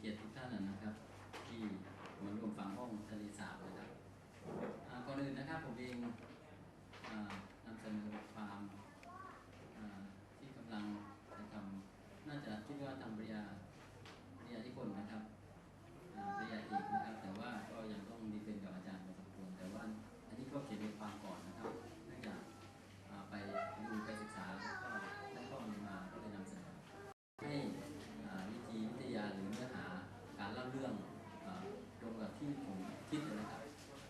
เกียรติทุกท่านนะครับ ที่มาร่วมฟังห้องทะเลสาบนะครับก่อนอื่นนะครับผมเองอนำเสนอาที่กำลังจะทำน่าจะคิดว่าทำปริญญาปริญญาที่คนนะครับอ่าปริญญาเอกนะครับ แต่ว่าก็ยังต้องดีเป็นกับอาจารย์พอสมควรแต่ว่าอันนี้ก็เขียนในความก่อนนะครับเนื่องจากอ่าไปดูไปศึกษาแล้วก็ได้ข้อมูลมาก็เลยนำเสนอ ให้อ่าวิธีวิทยาหรือเนื้อหาการเล่าเรื่องอ่าตรงกับที่ผมคิดนะครับ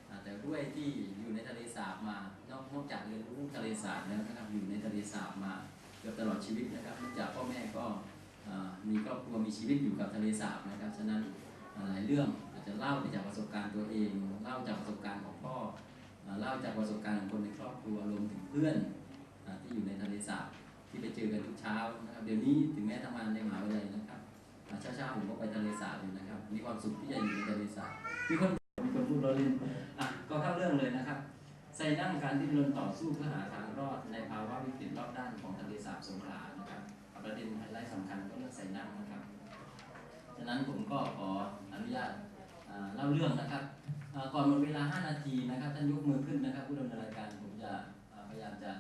อ่าแต่ด้วยที่อยู่ในทะเลสาบมานอกนอกจากเรียนรู้ทะเลสาบแล้วนะครับอยู่ในทะเลสาบมาเกือบตลอดชีวิตนะครับเนื่องจากพ่อแม่ก็มีครอบครัวมีชีวิตอยู่กับทะเลสาบนะครับฉะนั้นอ่าหลายเรื่องอาจจะเล่าจากประสบการณ์ตัวเองเล่าจากประสบการณ์ของพ่อเล่าจากประสบการณ์ของคนในครอบครัวรวมถึงเพื่อนอที่อยู่ในทะเลสาบที่ไปเจอกันทุกเช้านะครับเดี๋ยวนี้ถึงแม้ทำงานในมหาวิทยาลัยนะครับเช้าๆผมก็ไปทะเลสาบอยู่นะครับมีความสุขที่จะอยู่ในทะเลสาบมีคนมีคนพูดเราเล่นอะก็เข้าเรื่องเลยนะครับ ใส่นั่งการที่รนต่อสู้เพื่อหาทางรอดในภาวะวิกฤตรอบด้านของทะเลสาบสงขลานะครับประเด็นไฮไลท์สำคัญก็เรื่องใส่นั่งนะครับฉะนั้นผมก็ขออนุญาตเล่าเรื่องนะครับก่อนหมดเวลา 5 นาทีนะครับท่านยกมือขึ้นนะครับ ผู้ดำเนินรายการผมจะพยายามจะ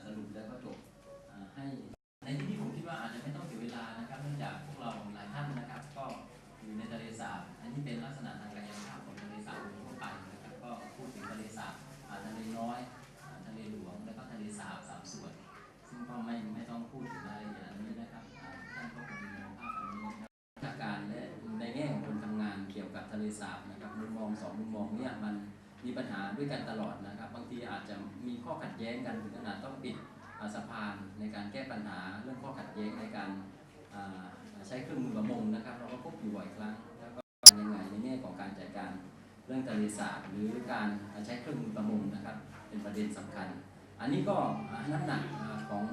ด้วยกันตลอดนะครับ บางทีอาจจะมีข้อขัดแย้งกันถึงขนาดต้องปิดสะพานในการแก้ปัญหาเรื่องข้อขัดแย้งในการใช้เครื่องมือประมงนะครับ เราก็พบอยู่บ่อยครั้งแล้วก็ยังไงในแง่ของการจัดการเรื่องทะเลสาบหรือการใช้เครื่องมือประมงนะครับ เป็นประเด็นสำคัญ อันนี้ก็น้ำหนักของ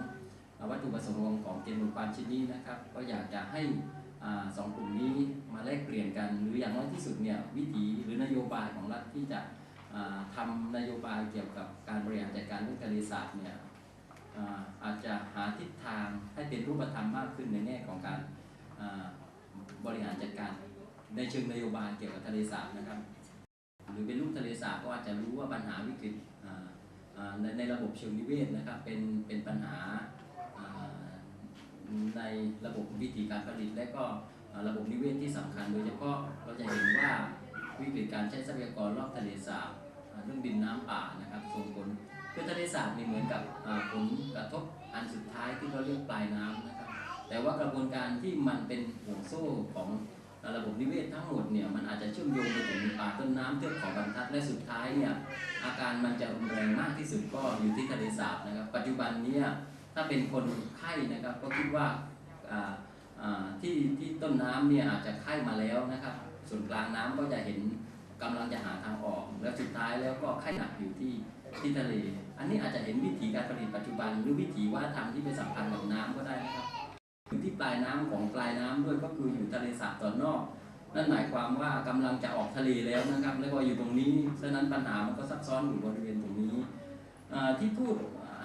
วัตถุประสงค์ของเกณฑ์หมู่ความชิ้นนี้นะครับ ก็อยากจะให้อสองกลุ่มนี้มาแลกเปลี่ยนกัน หรืออย่างน้อยที่สุดเนี่ยวิถีหรือนโยบายของรัฐที่จะ ทำนโยบายเกี่ยวกับการบริหารจัดการเรื่องทะเลสาบเนี่ยอาจจะหาทิศทางให้เป็นรูปธรรมมากขึ้นในแง่ของการบริหารจัดการในเชิงนโยบายเกี่ยวกับทะเลสาบนะครับ หรือเป็นลูกทะเลสาบก็อาจจะรู้ว่าปัญหาวิกฤตในในระบบเชิงนิเวศนะครับเป็นเป็นปัญหาในระบบวิธีการผลิต และก็ระบบนิเวศที่สำคัญ โดยเฉพาะเราจะเห็นว่าวิกฤตการใช้ทรัพยากรรอบทะเลสาบ เรื่องดินน้ำป่านะครับส่งผลคือทะเลสาบนี่เหมือนกับผลกระทบอันสุดท้ายที่เราเรียกปลายน้ำนะครับ แต่ว่ากระบวนการที่มันเป็นห่วงโซ่ของระบบนิเวศทั้งหมดเนี่ยมันอาจจะเชื่อมโยงไปถึงป่าต้นน้ำเทือกเขาบรรทัดและสุดท้ายเนี่ยอาการมันจะรุนแรงมากที่สุดก็อยู่ที่ทะเลสาบนะครับ ปัจจุบันเนี้ถ้าเป็นคนไข้นะครับก็คิดว่าที่ที่ต้นน้ำเนี่ยอาจจะไข้มาแล้วนะครับ ส่วนกลางน้ำก็จะเห็น กำลังจะหาทางออก แล้วสุดท้ายแล้วก็ไข้หนักอยู่ที่ที่ทะเล อันนี้อาจจะเห็นวิธีการผลิตปัจจุบัน หรือวิถีวัฒนธรรมที่ไปสัมพันธ์กับน้ำก็ได้นะครับอยู่ที่ปลายน้ำของปลายน้ำด้วยก็คืออยู่ทะเลสาบตอนนอก นั่นหมายความว่ากำลังจะออกทะเลแล้วนะครับ แล้วก็อยู่ตรงนี้ฉะนั้นปัญหามันก็ซับซ้อนอยู่บริเวณตรงนี้ที่พูด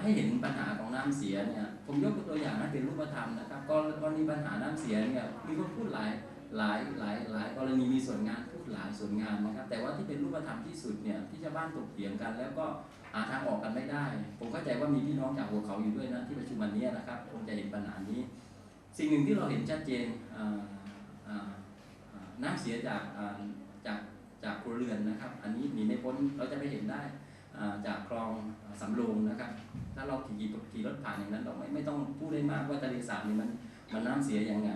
ให้เห็นปัญหาของน้ำเสียเนี่ยผมยกตัวอย่างให้เป็นรูปธรรมนะครับกรณีปัญหาน้ำเสียเนี่ยมีคนพูดหลายหลายหลายหลายกรณีมีส่วนงาน หลายส่วนงานนะครับ แต่ว่าที่เป็นรูปธรรมที่สุดเนี่ยที่ชาวบ้านตกเถียงกัน แล้วก็หาทางออกกันไม่ได้ ผมเข้าใจว่ามีพี่น้องจากหัวเขาอยู่ด้วยนะที่ประชุมวันนี้นะครับคงจะเห็นปัญหานี้ สิ่งหนึ่งที่เราเห็นชัดเจนน้ำเสียจากจากจากครัวเรือนนะครับ อันนี้หนีไม่พ้นเราจะไปเห็นได้จากคลองสำโรงนะครับ ถ้าเราขี่ขี่รถผ่านอย่างนั้นเราไม่ไม่ต้องพูดได้มากว่าทะเลสาบนี่มันมันน้ำเสียยังไง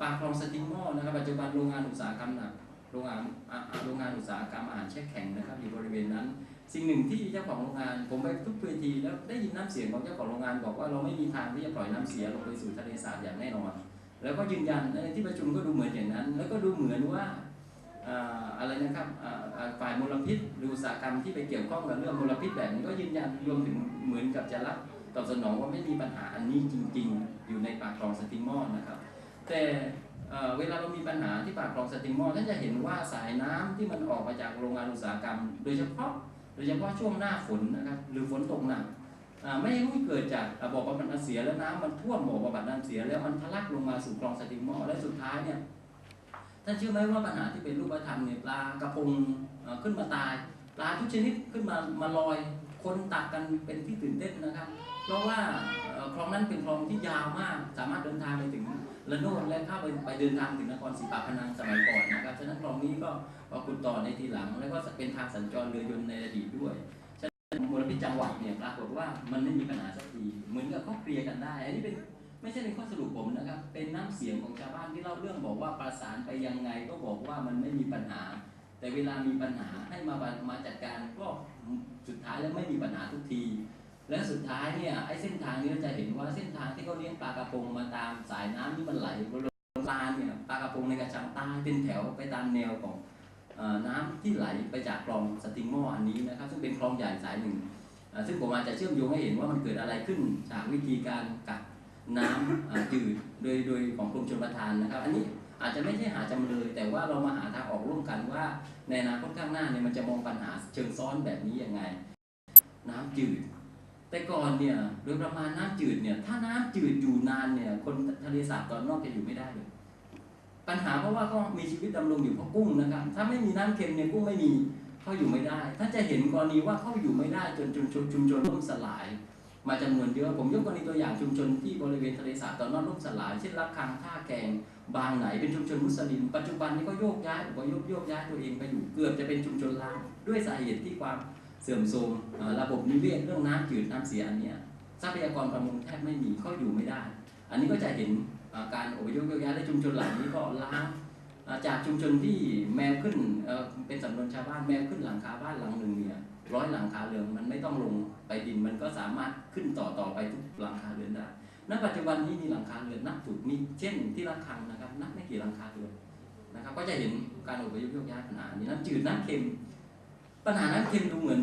ปากคลองสติงหม้อนะครับปัจจุบันโรงงานอุตสาหกรรมหนัก โรงงานโรงงานอุตสาหกรรมอาหารแช่แข็งนะครับอยู่บริเวณนั้น สิ่งหนึ่งที่เจ้าของโรงงานผมไปทุกเวทีแล้วได้ยินน้ำเสียงของเจ้าของโรงงานบอกว่าเราไม่มีทางที่จะปล่อยน้ำเสียลงไปสู่ทะเลสาบอย่างแน่นอน แล้วก็ยืนยันในที่ประชุมก็ดูเหมือนอย่างนั้น แล้วก็ดูเหมือนว่าอะไรนะครับฝ่ายมลพิษหรืออุตสาหกรรมที่ไปเกี่ยวข้องกับเรื่องมลพิษแบบนี้ก็ยืนยันรวมถึงเหมือนกับจะรับตอบสนองว่าไม่มีปัญหาอันนี้จริง ๆ อยู่ในปากคลองสติม้อนะครับ แต่ เเวลาเรามีปัญหาที่ปากคลองสติงมอท่านจะเห็นว่าสายน้ำที่มันออกมาจากโรงงานอุตสาหกรรม โดยเฉพาะโดยเฉพาะช่วงหน้าฝนนะครับหรือฝนตกหนักไม่รู้เกิดจากอ่าบ่อบำบัดน้ำเสียแล้วน้ำมันท่วมบ่อบำบัดน้ำเสียแล้วมันทะลักลงมาสู่คลองสติงมอและสุดท้ายเนี่ยท่านเชื่อไหมว่าปัญหาที่เป็นรูปธรรมเนี่ยปลากระพงขึ้นมาตายปลาทุกชนิดขึ้นมามาลอยคนตักกันเป็นที่ตื่นเต้นนะครับ เพราะว่าคลองนั้นเป็นคลองที่ยาวมาก สามารถเดินทางไปถึง ละโนดและเข้าไปไปเดินทางถึงนครศรีปากพนังสมัยก่อนนะครับฉะนั้นคลองนี้ก็ก็ขุดต่อในทีหลัง แล้วก็เป็นทางสัญจรเรือยนต์ในอดีตด้วยฉะนั้นมลพิษจังหวัดเนี่ยปรากฏว่ามันไม่มีปัญหาสักทีเหมือนกับเขาเคลียร์กันได้ อันนี้เป็นไม่ใช่เป็นข้อสรุปผมนะครับ เป็นน้ำเสียงของชาวบ้านที่เล่าเรื่องบอกว่าประสานไปยังไงก็บอกว่ามันไม่มีปัญหา แต่เวลามีปัญหาให้มามาจัดการก็สุดท้ายแล้วไม่มีปัญหาทุกที และสุดท้ายเนี่ยไอ้เส้นทางนี้เราจะเห็นว่าเส้นทางที่เขาเลี้ยงปลากระพงมาตามสายน้ำที่มันไหลบริเวณลานเนี่ยปลากระพงในกระชังใต้เป็นแถวไปตามแนวของอน้ำที่ไหลไปจากคลองสติงมออันนี้นะครับ ซึ่งเป็นคลองใหญ่สายหนึ่ง ซึ่งผมอาจจะเชื่อมโยงให้เห็นว่ามันเกิดอะไรขึ้นจากวิธีการกักน้ำจืดโดยโดยของกรมชลประทานนะครับ อันนี้อาจจะไม่ใช่หาจำเลย แต่ว่าเรามาหาทางออกร่วมกันว่า ในอนาคตข้างหน้าเนี่ยมันจะมองปัญหาเชิงซ้อนแบบนี้ยังไง น้ำจืด แต่ก่อนเนี่ยโดยประมาณน้ำจืดเนี่ยถ้าน้ำจืดอยู่นานเนี่ย คนทะเลสาบตอนนอกจะอยู่ไม่ได้เลยปัญหาเพราะว่าก็มีชีวิตดำรงอยู่เพราะกุ้งนะครับ ถ้าไม่มีน้ำเค็มเนี่ยกุ้งไม่มีเขาอยู่ไม่ได้ท่านจะเห็นกรณีว่าเขาอยู่ไม่ได้จนชุมชนชุมชนล่มสลาย มาจำนวนเยอะผมยกกรณีตัวอย่างชุมชนที่บริเวณทะเลสาบตอนนอกล่มสลายเช่นรักคังท่าแกงบางไหนเป็นชุมชนมุสลิม ปัจจุบันนี้ก็โยกย้ายอพยโยกย้ายตัวเองไปอยู่เกือบจะเป็นชุมชนล้างด้วยสาเหตุที่ความ เสื่อมโทรมระบบนิเวศเรื่องน้ำจืดน้ำเสียอันเนี้ยทรัพยากรประมงแทบไม่มีเขาอยู่ไม่ได้ อันนี้ก็จะเห็นการอพยพยกย้ายและชุมชนเหล่านี้ก็ล้างจากชุมชนที่แมวขึ้นเป็นสำนวนชาวบ้านแมวขึ้นหลังคาบ้านหลังหนึ่งเนี่ยร้อยหลังคาเรือนมันไม่ต้องลงไปดินมันก็สามารถขึ้นต่อต่อไปทุกหลังคาเรือนได้ณปัจจุบันนี้มีหลังคาเรือนนับถูกมีเช่นที่ระฆังนะครับนับไม่กี่หลังคาเรือนนะครับ ก็จะเห็นการอพยพยกย้ายปัญหานี้น้ำจืดน้ำเค็ม ปัญหาน้ำเค็มดูเหมือน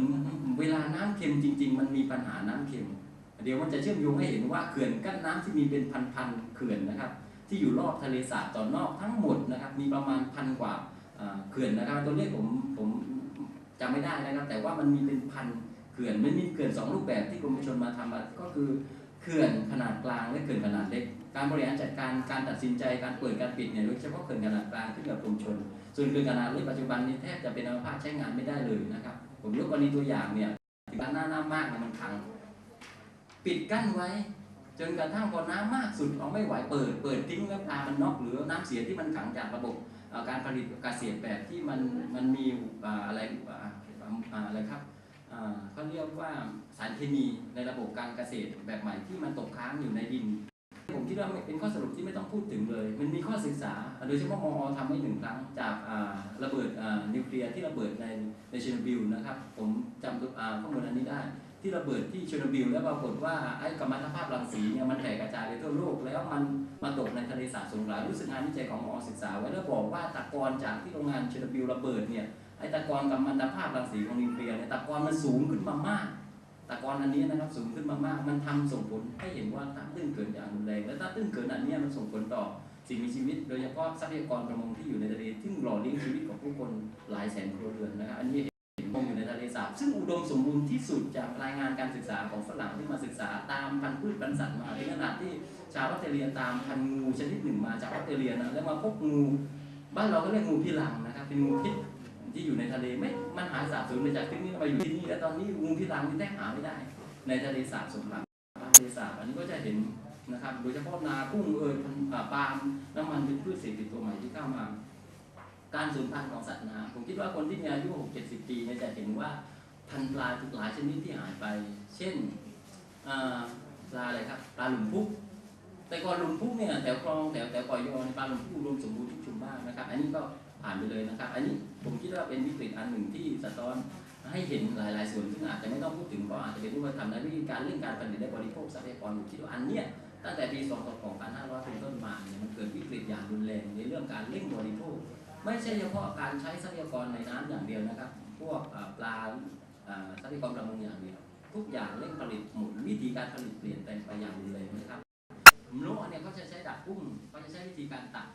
เวลาน้ำเค็มจริง ๆ มันมีปัญหาน้ำเค็ม เดี๋ยวมันจะเชื่อมโยงให้เห็นว่าเขื่อนกั้นน้ำที่มีเป็นพันๆเขื่อนนะครับ ที่อยู่รอบทะเลสาบตอนนอกทั้งหมดนะครับ มีประมาณพันกว่าเขื่อนนะครับ ตัวเลขผมผมจำไม่ได้นะครับ แต่ว่ามันมีเป็นพันเขื่อนมันมีเขื่อนสองรูปแบบที่กรมชลมาทำก็คือเขื่อนขนาดกลางและเขื่อนขนาดเล็ก การบริหารจัดการการตัดสินใจการเปิดการปิดเนี่ยโดยเฉพาะเขื่อนขนาดกลางขึ้นกับกรมชน ส่วนเขื่อนขนาดเล็กปัจจุบันนี้แทบจะเป็นอัมพาตใช้งานไม่ได้เลยนะครับ ผมยกกรณีตัวอย่างเนี่ยด้านหน้าน้ำมากเนี่ยมันขัง ปิดกั้นไว้ จนกระทั่งพอน้ำมากสุดเอาไม่ไหวเปิด เปิดทิ้งแล้วปลามันน็อกหรือน้ำเสียที่มันขังจากระบบการผลิตกาเกษตรแบบที่มันมันมีอะไรอะไรครับเขาเรียกว่าสารเคมีในระบบการเกษตรแบบใหม่ที่มันตกค้างอยู่ในดิน ผมคิดว่าเป็นข้อสรุปที่ไม่ต้องพูดถึงเลย มันมีข้อศึกษา โดยเฉพาะมอทำไว้หนึ่งครั้งจากระเบิดนิวเคลียร์ที่ระเบิดในในเชนบิลนะครับ ผมจำข้อมูลอันนี้ได้ ที่ระเบิดที่เชนบิลแล้วปรากฏว่าไอ้กัมมันตภาพรังสีเนี่ยมันแผ่กระจายไปทั่วโลก แล้วมันมาตกในทะเลสาบสงขลารู้สึกงานวิจัยของมอศึกษา ไว้แล้วบอกว่าตะกอนจากที่โรงงานเชนบิลระเบิดเนี่ยไอ้ตะกอนกัมมันตภาพรังสีของนิวเคลียร์เนี่ยตะกอนมันสูงขึ้นมามาก ตะกอนอันนี้นะครับสูงขึ้นมามากมันทำส่งผลให้เห็นว่าต้าตื้นเกิดอย่างรุนแรงและต้าตื้นเกิดอันนี้มันส่งผลต่อสิ่งมีชีวิต โดยเฉพาะทรัพยากรประมงที่อยู่ในทะเลซึ่งหล่อเลี้ยงชีวิตของผู้คนหลายแสนครัวเรือนนะครับอันนี้เห็นมองอยู่ในทะเลสาบซึ่งอุดมสมบูรณ์ที่สุดจากรายงานการศึกษาของฝรั่งที่มาศึกษาตามพันธุ์พืชพันธุ์สัตว์มาในขนาดที่ชาวออสเตรเลียตามพันธุ์งูชนิดหนึ่งมาจากออสเตรเลียนะแล้วมาพบงูบ้านเราก็เรียกงูพิรังนะครับเป็นงูพิษ ที่อยู่ในทะเลไม่มันหายสาบสูญไปจากที่นี่มาอยู่ที่นี่แล้วตอนนี้งูพิรังนี่แทบหาไม่ได้ ในทะเลสาบสงขลาทะเลสาบอันนี้ก็จะเห็นนะครับโดยเฉพาะนากุ้งเอยพันธุ์อ่าปาล์มน้ำมันเป็นพืชเศรษฐกิจตัวใหม่ที่เข้ามา การสูญพันธุ์ของสัตว์น้ำผมคิดว่าคนที่มีอายุ6 70 ปีเนี่ยจะเห็นว่าพันธุ์ปลาทุกหลายชนิดที่หายไป เช่นปลาอะไรครับปลาหลุมพุก แต่ก่อนหลุมพุกเนี่ยแถวคลองแถวแถวปอยโยนปลาหลุมพุกรวมสมบูรณ์ทุกชุมมากนะครับ อันนี้ก็ผ่านไปเลยนะครับ อันนี้ผมคิดว่าเป็นวิกฤตอันหนึ่งที่สะท้อนให้เห็นหลาย ๆ ส่วนซึ่งอาจจะไม่ต้องพูดถึงเพราะอาจจะเป็นรูปธรรมในวิธีการเรื่องการผลิตและบริโภคทรัพยากรผมคิดว่าอันเนี้ยตั้งแต่ปี 2500เป็นต้นมาเนี่ยมันเกิดวิกฤตอย่างรุนแรงในเรื่องการเร่งบริโภค ไม่ใช่เฉพาะการใช้ทรัพยากรในน้ำอย่างเดียวนะครับ พวกปลาอ่าทรัพยากรประมงอย่างเดียวทุกอย่างเร่งผลิตหมุนวิธีการผลิตเปลี่ยนแปลงไปอย่างรุนแรงนะครับ โน้เนี่ยเขาจะใช้ดักกุ้งเขาจะใช้วิธีการตัก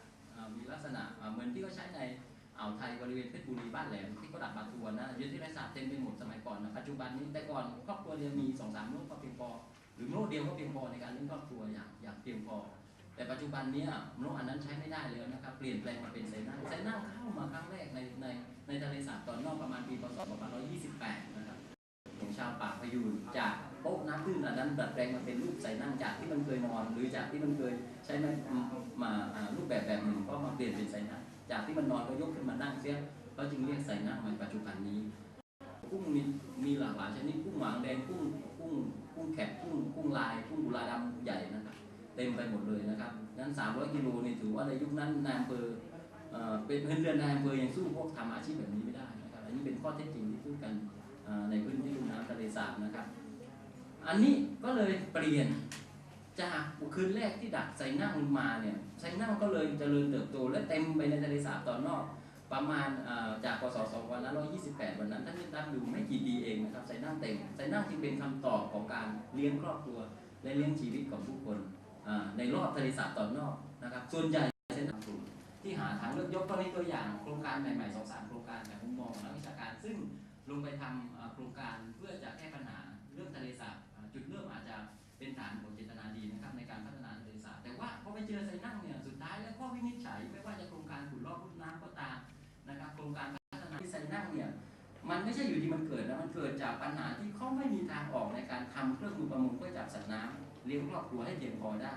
มีลักษณะเหมือนที่เขาใช้ในอ่าวไทยบริเวณเพชรบุรีบ้านแหลมที่เขาดักปลาทวนนะยึดที่ไรสาบเต็มไปหมดสมัยก่อนนะปัจจุบันนี้แต่ก่อนครอบครัวเดียวมีสองสามโน้ก็เพียงพอหรือโน้เดียวก็เพียงพอในการเลี้ยงครอบครัวอย่างอย่างเพียงพอ แต่ปัจจุบันนี้ยนกอันนั้นใช้ไม่ได้แล้วนะครับเปลี่ยนแปลงมาเป็นไซนั่งไซนั่งเข้ามาครั้งแรกในในในทะเลสาบตอนนอกประมาณปีพศ2528นะครับของชาวป่าพยูนจาก โป๊ะน้ำตื้นอันนั้นดัดแปลงมาเป็นรูปไซนั่งจากที่มันเคยนอน หรือจากที่มันเคยใช้ไม้มารูปแบบแบบหนึ่งก็มาเปลี่ยนเป็นไซนั่งจากที่มันนอนก็ยกขึ้นมานั่งเสียก็จึงเรียกไซนั่งในปัจจุบันนี้กุ้งมีมีหลากหลายชนิดกุ้งหวางแดงกุ้งกุ้งกุ้งแขกกุ้งกุ้งลายกุ้งกุลาดำใหญ่นะครับเต็มไปหมดเลยนะครับนั้น 300 กิโลนี่ถือว่าในยุคนั้นนายอำเภอเออเป็นเงินเดือนนายอำเภอยังสู้พวกทำอาชีพแบบนี้ไม่ได้นะครับอันนี้เป็นข้อเท็จจริงที่พูดกันในพื้นที่ลุ่มน้ำทะเลสาบนะครับ อันนี้ก็เลยเปลี่ยนจากคืนแรกที่ดักไซนั่งมาเนี่ยไซนั่งก็เลยเจริญเติบโตและเต็มไปในทะเลสาบตอนนอก ประมาณเอ่อจากพศ2528 วันนั้นท่านที่ตามดูไม่กี่ปีเองนะครับไซนั่งเต็มไซนั่งจึงเป็นคำตอบของการเลี้ยงครอบครัว และเลี้ยงชีวิตของผู้คนในรอบทะเลสาบตอนนอกนะครับ ส่วนใหญ่เส้นทางกลุ่มที่หาทางเลือกยกก็ในตัวอย่างโครงการใหม่ๆสองสามโครงการแบบมุมมองนักวิชาการ ซึ่งลงไปทำอ่าโครงการเพื่อจะแก้ปัญหาเรื่องทะเลสาบ จุดเริ่มอาจจะเป็นฐานของเจตนาดีนะครับในการพัฒนาทะเลสาบแต่ว่าพอไปเจอไซนั่งเนี่ยสุดท้ายแล้วข้อวินิจฉัยไม่ว่าจะโครงการขุดลอกลุ่มน้ำก็ตามนะครับโครงการพัฒนาที่ไซนั่งเนี่ยมันไม่ใช่อยู่ที่มันเกิดนะมันเกิดจากปัญหาที่เขาไม่มีทางออกในการทำเครื่องมือประมงเพื่อจับสัตว์น้ำเลี้ยงครอบครัวให้เพียงพอได้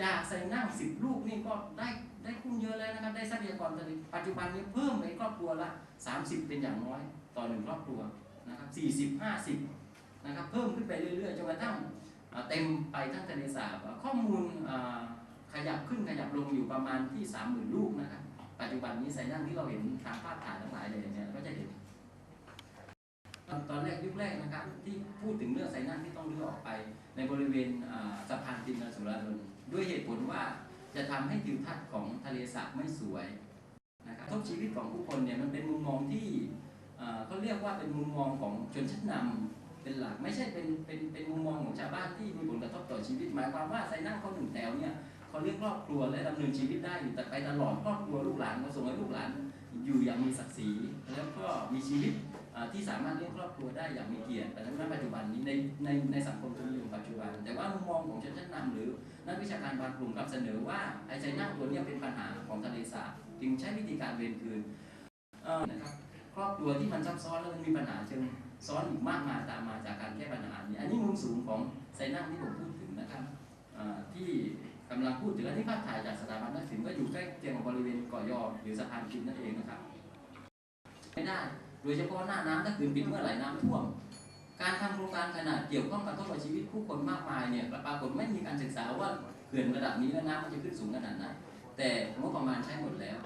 จากใส่นั่งสิบลูกนี่ก็ได้ได้คุ้มเยอะแล้วนะครับได้ทรัพยากรตอนนี้ปัจจุบันนี้เพิ่มไปครอบครัวละ 30 เป็นอย่างน้อยต่อหนึ่งครอบครัวนะครับ40 50 นะครับเพิ่มขึ้นไปเรื่อยๆจนกระทั่งเต็มไปทั้งทะเลสาบข้อมูลขยับขึ้นขยับลงอยู่ประมาณที่ 30,000 ลูกนะครับปัจจุบันนี้ใส่นั่งที่เราเห็นทางภาพถ่ายทั้งหลายเลยเนี่ยก็จะเห็นตอนแรกยุคแรกนะครับ ที่พูดถึงเรื่องไซนั่งที่ต้องรื้อออกไป ในบริเวณสะพานตินสุรานนท์ด้วยเหตุผลว่าจะทำให้ทิวทัศน์ของทะเลสาบไม่สวยนะครับทุกชีวิตของผู้คนเนี่ยมันเป็นมุมมองที่เอ่อเขาเรียกว่าเป็นมุมมองของชนชั้นนำ เป็นหลักไม่ใช่เป็นเป็นเป็นมุมมองของชาวบ้านที่มีผลกระทบต่อชีวิตหมายความว่าไซนั่งเขาหนึ่งแถวเนี่ยเขาเลี้ยงครอบครัวและดำเนินชีวิตได้อยู่แต่ไปตลอดครอบครัวลูกหลานก็ส่งให้ลูกหลานอยู่อย่างมีศักดิ์ศรีแล้วก็มีชีวิตที่สามารถเลี้ยงครอบครัวได้อย่างมีเกียรติแต่ในปัจจุบันนี้ในในในสังคมทุนนิยมปัจจุบัน แต่ว่ามุมมองของชนชั้นนำหรือนักวิชาการบางกลุ่มกลับเสนอว่าไอ้ไซนั่งตัวเนี้ยเป็นปัญหาของทะเลสาบจึงใช้วิธีการเวรคืนนะครับครอบครัวที่มันซับซ้อนแล้วมันมีปัญหาเชิง ซ้อนอีกมากมายตามมาจากการแก้ปัญหานี้อันนี้มุมสูงของไซนั่งที่ผมพูดถึงนะครับที่กำลังพูดถึงอันนี้ภาพถ่ายจากสถาบันนักศิลป์ก็อยู่ใกล้เคียงกับบริเวณเกาะยอหรือสะพานคินนั่นเองนะครับไม่ได้โดยเฉพาะหน้าน้ำถ้าคืนปิดเมื่อไหร่น้ำท่วม การทำโครงการขนาดเกี่ยวข้องกับทบกับชีวิตผู้คนมากมายเนี่ยปรากฏไม่มีการศึกษาว่าเขื่อนระดับนี้แล้วน้ำมันจะขึ้นสูงขนาดไหนแต่งบประมาณใช้หมดแล้ว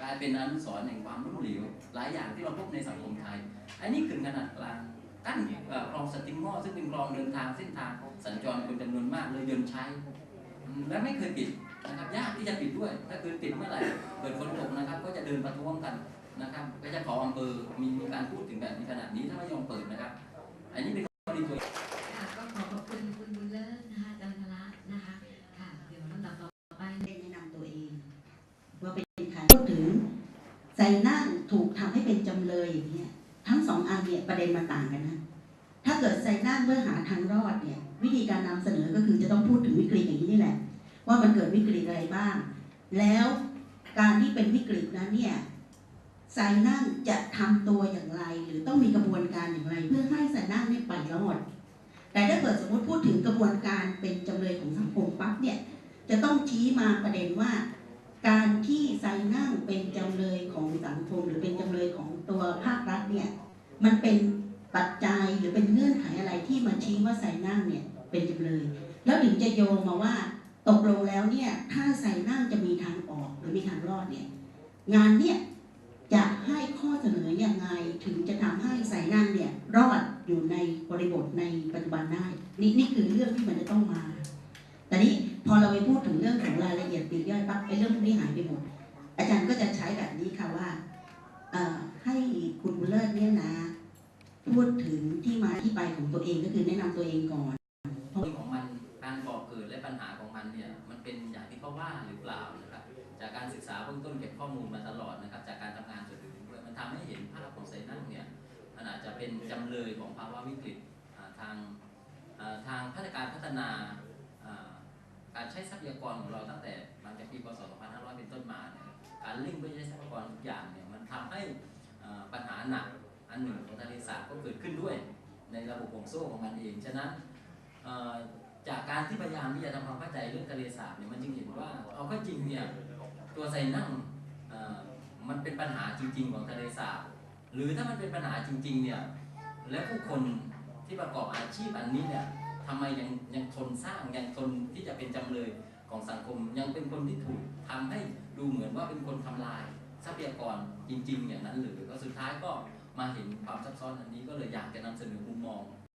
กลายเป็นอนุสรณ์แห่งความล้มเหลวหลายอย่างที่เราพบในสังคมไทย อันนี้ขื่อนขนาดกลางกั้นเอ่อคลองสติงมอซึ่งเป็นคลองเดินทางเส้นทางสัญจรคนจำนวนมากเลยยนต์ใช้ และไม่เคยปิดนะครับยากที่จะปิดด้วย ถ้าคืนปิดเมื่อไหร่เกิดฝนตกนะครับ ก็จะเดินประท้วงกันนะครับก็จะขออำเภอมีมีการพูดถึงแบบนี้ขนาดนี้ถ้าไม่ยอมเปิดนะครับ อันนี้เป็นกรณีตัวค่ะก็ขอขอบคุณคุณบุญเลิศนะคะอาจารย์พละนะคะค่ะเดี๋ยวลำดับต่อไปแนะนำตัวเองว่าเป็นใครพูดถึงไซนั่งถูกทำให้เป็นจำเลยอย่างเงี้ย ทั้งสองอันเนี่ยประเด็นมันต่างกันนะ ถ้าเกิดไซนั่งเมื่อหาทางรอดเนี่ย วิธีการนำเสนอก็คือจะต้องพูดถึงวิกฤตอย่างนี้นี่แหละ ว่ามันเกิดวิกฤตอะไรบ้าง แล้วการที่เป็นวิกฤตนั้นเนี่ยไซนั่งจะทำตัวอย่างไร หรือต้องมีกระบวนการอย่างไร เพื่อให้ไซนั่งเนี่ไปรอด แต่ถ้าเกิดสมมติพูดถึงกระบวนการเป็นจำเลยของสังคมปั๊บเนี่ยจะต้องชี้มาประเด็นว่า การที่ไซนั่งเป็นจำเลยของสังคมหรือเป็นจำเลยของตัวภาครัฐเนี่ยมันเป็นปัจจัยหรือเป็นเงื่อนไขอะไรที่มาชี้ว่าไซนั่งเนี่ยเป็นจำเลย แล้วถึงจะโยงมาว่าตกลงแล้วเนี่ยถ้าไซนั่งจะมีทางออกหรือมีทางรอดเนี่ยงานเนี่ยจะให้ข้อเสนออย่างไงถึงจะทำให้ไซนั่งเนี่ยรอดอยู่ในบริบทในปัจจุบันได้ นี่นี่คือเรื่องที่มันจะต้องมา แต่นี้ พอเราไปพูดถึงเรื่องของรายละเอียดปีกย่อยปั๊บไอ้เรื่องพวกนี้หายไปหมด อาจารย์ก็จะใช้แบบนี้ค่ะว่าให้คุณบุเลิศเนี่ยนะ พูดถึงที่มาที่ไปของตัวเองก็คือแนะนำตัวเองก่อนเรื่ของมันการก่อเกิดและปัญหาของมันเนี่ยมันเป็นอย่างที่เขาว่าหรือเปล่านะครับจากการศึกษาเบื้องต้นเก็บข้อมูลมาตลอดนะครับ จากการทำงานส่วนอื่นด้วยมันทำให้เห็นภาพของไซนั่งเนี่ยมันอาจจะเป็นจำเลยของภาวะวิกฤตทางทางพัฒนาการพัฒนา การใช้ทรัพยากรของเราตั้งแต่หลังจากปีพศ 2500 เป็นต้นมาเนี่ยการเร่งเพื่อใช้ทรัพยากรทุกอย่างเนี่ยมันทำให้ปัญหาหนักอันหนึ่งของทะเลสาบก็เกิดขึ้นด้วย ในระบบห่วงโซ่ของมันเอง ฉะนั้นจากการที่พยายามที่จะทำความเข้าใจเรื่องทะเลสาบเนี่ยมันจึงเห็นว่าเอาข้าจริงเนี่ยตัวไซนั่งมันเป็นปัญหาจริง ๆ ของทะเลสาบหรือถ้ามันเป็นปัญหาจริงๆเนี่ยและผู้คนที่ประกอบอาชีพอันนี้เนี่ย ทำไมยังยังทนสร้างยังทนที่จะเป็นจำเลยของสังคม ยังเป็นคนที่ถูกทำให้ดูเหมือนว่าเป็นคนทำลาย ทรัพยากรจริง ๆ อย่างนั้นหรือก็สุดท้ายก็มาเห็นความซับซ้อนอันนี้ก็เลยอยากจะนำเสนอมุมมอง